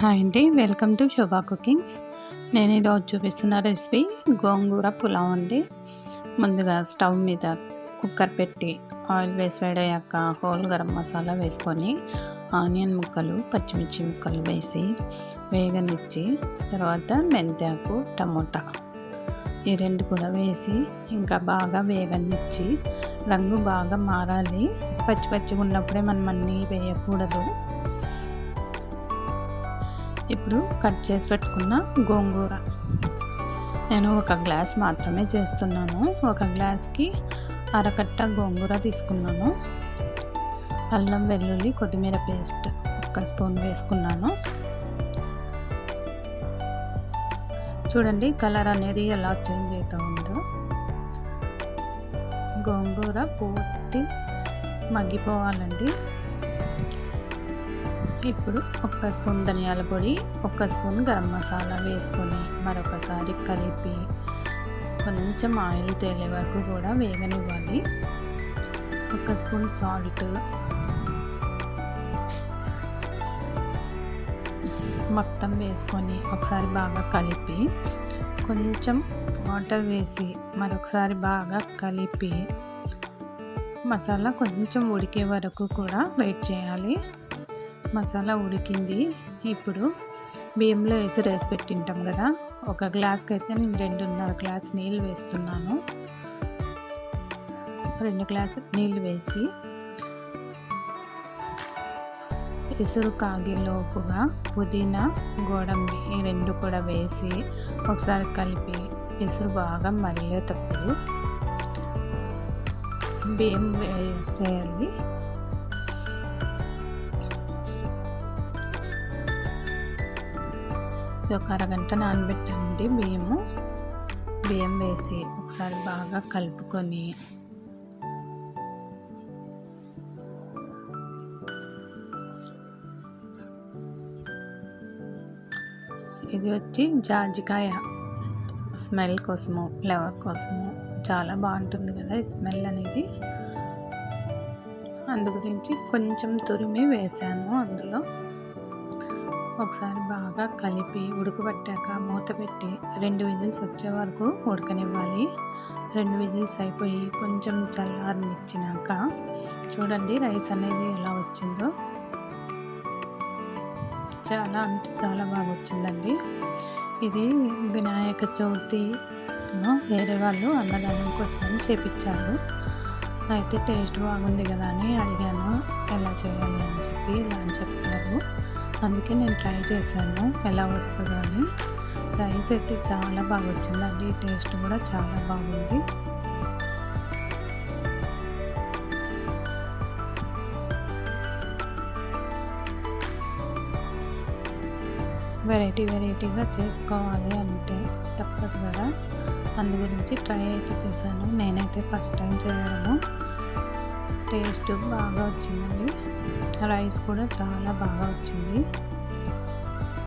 Hi అండి welcome to Shobha cookings. నేను ఈరోజు చూపిస్తున్న రెసిపీ గోంగూర పులావ్ అండి. ముందుగా స్టవ్ మీద కుక్కర్ పెట్టి ఆయిల్ వేసి వేడయ్యాక హోల్ గరం మసాలా వేసుకొని ఆనియన్ ముక్కలు పచ్చిమిర్చి ముక్కలు వేసి వేగనిచ్చి తర్వాత మెంతాకు టమోటా ఈ రెండు కూడా వేసి ఇంకా బాగా వేగనిచ్చి రంగు బాగా మారాలి. పచ్చి పచ్చిగా ఉన్నప్పుడే మనం అన్నీ వేయకూడదు. ఇప్పుడు కట్ చేసి పెట్టుకున్న గోంగూర. నేను ఒక గ్లాస్ మాత్రమే చేస్తున్నాను. ఒక గ్లాస్కి అరకట్ట గోంగూర తీసుకున్నాను. అల్లం వెల్లుల్లి కొత్తిమీర పేస్ట్ ఒక స్పూన్ వేసుకున్నాను. చూడండి కలర్ అనేది ఎలా చేంజ్ అవుతూ ఉందో. గోంగూర పూర్తి మగ్గిపోవాలండి. ఇప్పుడు ఒక స్పూన్ ధనియాల పొడి ఒక స్పూన్ గరం మసాలా వేసుకొని మరొకసారి కలిపి కొంచెం ఆయిల్ తేలే వరకు కూడా వేగనివ్వాలి. ఒక స్పూన్ సాల్ట్. మొత్తం వేసుకొని ఒకసారి బాగా కలిపి కొంచెం వాటర్ వేసి మరొకసారి బాగా కలిపి మసాలా కొంచెం ఉడికే వరకు కూడా వెయిట్ చేయాలి. మసాలా ఉడికింది. ఇప్పుడు బియ్యంలో వేసి రైస్ పెట్టింటాం కదా. ఒక గ్లాస్కి అయితే నేను రెండున్నర గ్లాస్ నీళ్ళు వేస్తున్నాను. రెండు గ్లాసు నీళ్ళు వేసి ఎసురు కాగిలోపుగా పుదీనా గోడంబి ఈ రెండు కూడా వేసి ఒకసారి కలిపి ఎసురు బాగా మరిగేటప్పుడు బియ్యం వేసేయాలి. ఇది ఒక అరగంట నానబెట్టండి. బియ్యము బియ్యం వేసి ఒకసారి బాగా కలుపుకొని ఇది వచ్చి జాజికాయ స్మెల్ కోసము ఫ్లేవర్ కోసము. చాలా బాగుంటుంది కదా ఈ స్మెల్ అనేది. అందు గురించి కొంచెం తురిమి వేసాము అందులో. ఒకసారి బాగా కలిపి ఉడకబెట్టాక మూత పెట్టి రెండు విజిల్స్ వచ్చే వరకు ఉడకనివ్వాలి. రెండు విజిల్స్ అయిపోయి కొంచెం చల్లారనిచ్చినాక చూడండి రైస్ అనేది ఎలా వచ్చిందో. చాలా అంటే చాలా బాగా వచ్చిందండి. ఇది వినాయక చవితి వేరే వాళ్ళు అన్నదానం కోసం చేపించారు అయితే టేస్ట్ బాగుంది కదా అని అడిగాను. ఎలా చేయాలి అని చెప్పి ఇలా అందుకే నేను ట్రై చేశాను ఎలా వస్తుందో అని. రైస్ అయితే చాలా బాగా వచ్చిందండి టేస్ట్ కూడా చాలా బాగుంది. వెరైటీ వెరైటీగా చేసుకోవాలి అంటే తప్పదు కదా. అందు గురించి ట్రై అయితే చేశాను నేనైతే ఫస్ట్ టైం చేయడము. టేస్ట్ బాగా వచ్చిందండి. రైస్ కూడా చాలా బాగా వచ్చింది.